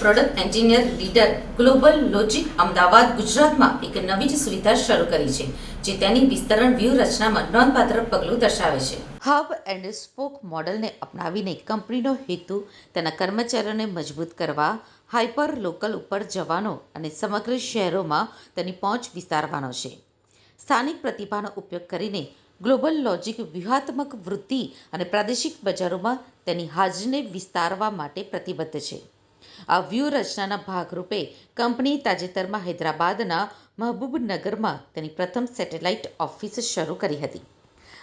Product engineer leader GlobalLogic Ahmedabad, ગુજરાતમાં એક નવી જ સુવિધા શરૂ કરી છે, જે તેની વિસ્તરણ વ્યૂહરચનામાં નોંધપાત્ર પગલું દર્શાવે છે. હબ એન્ડ સ્પોક મોડલને અપનાવીને કંપનીનો હેતુ તેના કર્મચારીઓને મજબૂત કરવા હાઇપર લોકલ ઉપર જવાનો અને સમગ્ર શહેરોમાં તેની પહોંચ વિસ્તારવાનો છે. સ્થાનિક પ્રતિભાનો ઉપયોગ કરીને ગ્લોબલ લોજિક વ્યૂહાત્મક વૃદ્ધિ અને પ્રાદેશિક બજારોમાં તેની હાજરીને વિસ્તારવા માટે પ્રતિબદ્ધ છે. આ વ્યૂહરચનાના ભાગરૂપે કંપની તાજેતરમાં હૈદરાબાદના મહબૂબનગરમાં તેની પ્રથમ સેટેલાઇટ ઓફિસ શરૂ કરી હતી.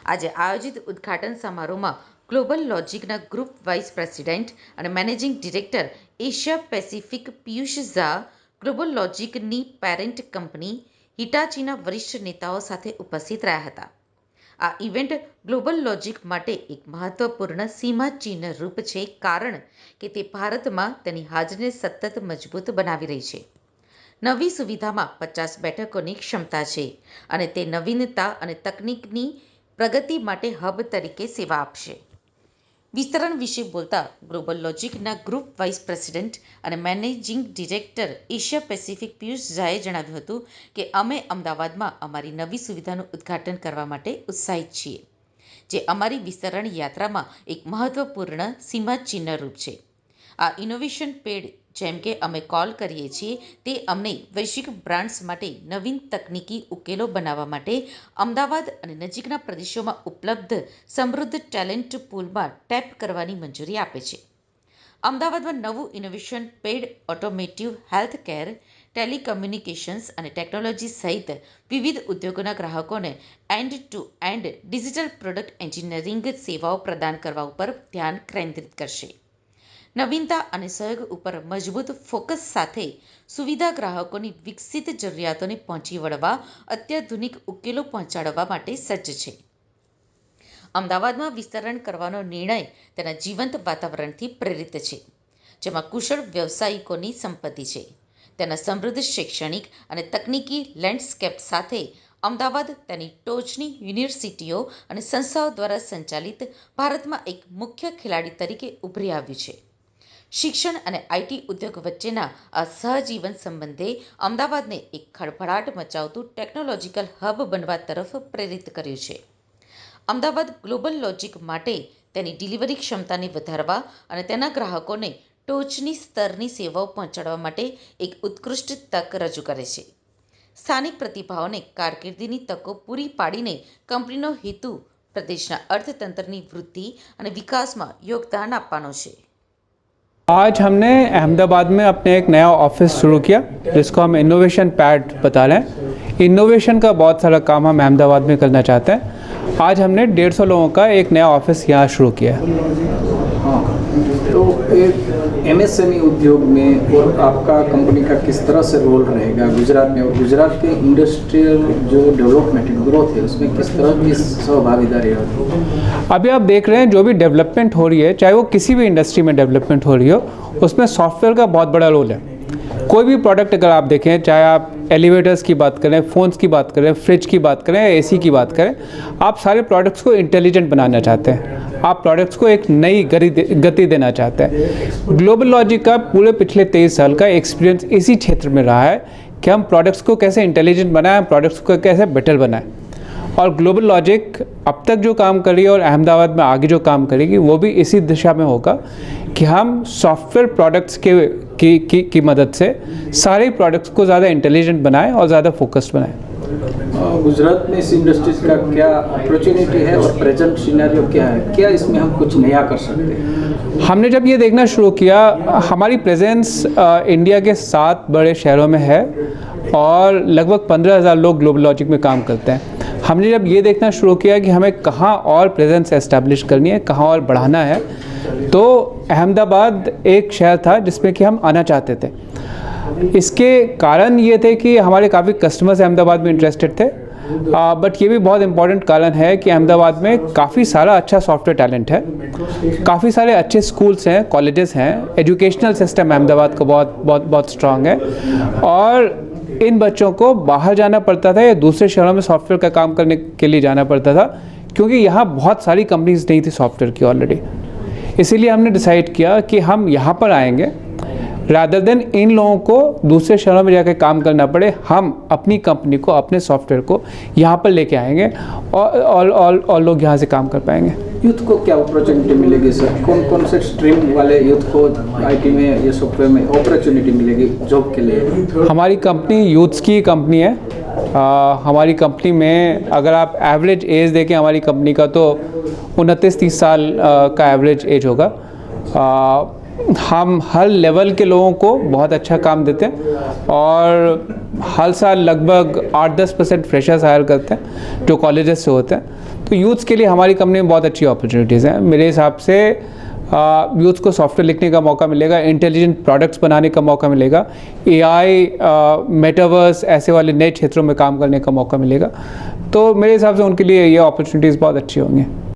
આજે આયોજિત ઉદ્ઘાટન સમારોહમાં ગ્લોબલ લોજિકના ગ્રુપ વાઇસ પ્રેસિડેન્ટ અને managing director Asia Pacific Piyush Jha, global લોજિકની parent company, હિટાચીના વરિષ્ઠ નેતાઓ સાથે ઉપસ્થિત રહ્યા હતા. આ ઇવેન્ટ ગ્લોબલ લોજિક માટે એક મહત્વપૂર્ણ સીમાચિહ્ન રૂપ છે, કારણ કે તે ભારતમાં તેની હાજરીને સતત મજબૂત બનાવી રહી છે. નવી સુવિધામાં પચાસ બેઠકોની ક્ષમતા છે અને તે નવીનતા અને તકનીકની પ્રગતિ માટે હબ તરીકે સેવા આપશે. વિસ્તરણ વિશે બોલતા ગ્લોબલ લોજિકના ગ્રુપ વાઇસ પ્રેસિડેન્ટ અને managing director Asia Pacific Piyush ઝાએ જણાવ્યું હતું કે અમે અમદાવાદમાં અમારી નવી સુવિધાનું ઉદ્ઘાટન કરવા માટે ઉત્સાહિત છીએ, જે અમારી વિસ્તરણ યાત્રામાં એક મહત્વપૂર્ણ સીમાચિહ્નરૂપ છે. આ ઇનોવેશન પેડ જેમ કે અમે કોલ કરીએ છીએ, તે અમને વૈશ્વિક બ્રાન્ડ્સ માટે નવીન તકનીકી ઉકેલો બનાવવા માટે અમદાવાદ અને નજીકના પ્રદેશોમાં ઉપલબ્ધ સમૃદ્ધ ટેલેન્ટ પૂલમાં ટેપ કરવાની મંજૂરી આપે છે. અમદાવાદમાં નવું innovation pad automotive health care telecommunications અને ટેકનોલોજી સહિત વિવિધ ઉદ્યોગોના ગ્રાહકોને end to end digital product engineering સેવાઓ પ્રદાન કરવા ઉપર ધ્યાન કેન્દ્રિત કરશે. નવીનતા અને સહયોગ ઉપર મજબૂત ફોકસ સાથે સુવિધા ગ્રાહકોની વિકસિત જરૂરિયાતોને પહોંચી વળવા અત્યાધુનિક ઉકેલો પહોંચાડવા માટે સજ્જ છે. અમદાવાદમાં વિસ્તરણ કરવાનો નિર્ણય તેના જીવંત વાતાવરણથી પ્રેરિત છે, જેમાં કુશળ વ્યવસાયિકોની સંપત્તિ છે. તેના સમૃદ્ધ શૈક્ષણિક અને તકનીકી લેન્ડસ્કેપ સાથે અમદાવાદ તેની ટોચની યુનિવર્સિટીઓ અને સંસ્થાઓ દ્વારા સંચાલિત ભારતમાં એક મુખ્ય ખેલાડી તરીકે ઉભરી આવ્યું છે. શિક્ષણ અને આઈટી ઉદ્યોગ વચ્ચેના આ સહજીવન સંબંધે અમદાવાદને એક ખળભળાટ મચાવતું ટેકનોલોજીકલ હબ બનવા તરફ પ્રેરિત કર્યું છે. અમદાવાદ ગ્લોબલ લોજિક માટે તેની ડિલિવરી ક્ષમતાને વધારવા અને તેના ગ્રાહકોને ટોચની સ્તરની સેવાઓ પહોંચાડવા માટે એક ઉત્કૃષ્ટ તક રજૂ કરે છે. સ્થાનિક પ્રતિભાઓને કારકિર્દીની તકો પૂરી પાડીને કંપનીનો હેતુ પ્રદેશના અર્થતંત્રની વૃદ્ધિ અને વિકાસમાં યોગદાન આપવાનો છે. आज हमने अहमदाबाद में अपने एक नया ऑफ़िस शुरू किया, जिसको हम इनोवेशन पैड बता रहे हैं। इनोवेशन का बहुत सारा काम हम अहमदाबाद में करना चाहते हैं। आज हमने डेढ़ सौ लोगों का एक नया ऑफ़िस यहाँ शुरू किया है। तो एक एमएसएमई उद्योग में और आपका कंपनी का किस तरह से रोल रहेगा? गुजरात में और गुजरात के इंडस्ट्रियल जो डेवलपमेंट ग्रोथ है, उसमें किस तरह की सहभागीदारी अभी आप देख रहे हैं, जो भी डेवलपमेंट हो रही है, चाहे वो किसी भी इंडस्ट्री में डेवलपमेंट हो रही हो, उसमें सॉफ्टवेयर का बहुत बड़ा रोल है। कोई भी प्रोडक्ट अगर आप देखें, चाहे आप एलिवेटर्स की बात करें फ़ोन्स की बात करें फ्रिज की बात करें एसी की बात करें, आप सारे प्रोडक्ट्स को इंटेलिजेंट बनाना चाहते हैं। आप प्रोडक्ट्स को एक नई गति देना चाहते हैं। ग्लोबल लॉजिक का पूरे पिछले तेईस साल का एक्सपीरियंस इसी क्षेत्र में रहा है कि हम प्रोडक्ट्स को कैसे इंटेलिजेंट बनाएँ प्रोडक्ट्स को कैसे बेटर बनाएँ। और ग्लोबल लॉजिक अब तक जो काम कर और अहमदाबाद में आगे जो काम करेगी वो भी इसी दिशा में होगा कि हम सॉफ्टवेयर प्रोडक्ट्स के की, की, की मदद से सारे प्रोडक्ट्स को ज़्यादा इंटेलिजेंट बनाएँ और ज़्यादा फोकस्ड बनाएँ। गुजरात में इस इंडस्ट्रीज़ का क्या अपॉर्चुनिटी है और प्रेजेंट सिनेरियो क्या है? क्या इसमें हम कुछ नया कर सकते हैं? हमने जब ये देखना शुरू किया, हमारी प्रेजेंस इंडिया के सात बड़े शहरों में है और लगभग पंद्रह हज़ार लोग ग्लोबल लॉजिक में काम करते हैं। हमने जब ये देखना शुरू किया कि हमें कहाँ और प्रेजेंस एस्टेब्लिश करनी है, कहाँ और बढ़ाना है तो अहमदाबाद एक शहर था जिसमें कि हम आना चाहते थे। इसके कारण ये थे कि हमारे काफ़ी कस्टमर्स अहमदाबाद में इंटरेस्टेड थे। बट ये भी बहुत इंपॉर्टेंट कारण है कि अहमदाबाद में काफ़ी सारा अच्छा सॉफ्टवेयर टैलेंट है। काफ़ी सारे अच्छे स्कूल्स हैं कॉलेजेस हैं। एजुकेशनल सिस्टम अहमदाबाद का बहुत बहुत बहुत स्ट्रांग है। और इन बच्चों को बाहर जाना पड़ता था या दूसरे शहरों में सॉफ्टवेयर का काम करने के लिए जाना पड़ता था, क्योंकि यहाँ बहुत सारी कंपनीज़ नहीं थी सॉफ्टवेयर की ऑलरेडी इसीलिए हमने डिसाइड किया कि हम यहाँ पर आएँगे। रादर देन इन लोगों को दूसरे शहरों में जाकर काम करना पड़े हम अपनी कंपनी को अपने सॉफ्टवेयर को यहाँ पर लेके आएँगे और और और, और लोग यहाँ से काम कर पाएँगे। यूथ को क्या अपॉर्चुनिटी मिलेगी सर कौन कौन से स्ट्रीम वाले यूथ को आईटी में या सॉफ्टवेयर में अपॉर्चुनिटी मिलेगी जॉब के लिए? हमारी कंपनी यूथ्स की कंपनी है। आ, हमारी कंपनी में अगर आप एवरेज एज देखें हमारी कंपनी का तो उनतीस तीस साल आ, का एवरेज एज होगा। आ, हम हर लेवल के लोगों को बहुत अच्छा काम देते हैं और हर साल लगभग आठ दस परसेंट फ्रेशर्स हायर करते हैं, जो कॉलेजेस से होते हैं। तो यूथ्स के लिए हमारी कंपनी में बहुत अच्छी अपॉर्चुनिटीज़ हैं। मेरे हिसाब से यूथ को सॉफ्टवेयर लिखने का मौका मिलेगा इंटेलिजेंट प्रोडक्ट्स बनाने का मौका मिलेगा एआई मेटावर्स ऐसे वाले नए क्षेत्रों में काम करने का मौका मिलेगा। तो मेरे हिसाब से उनके लिए ये अपॉर्चुनिटीज़ बहुत अच्छी होंगी।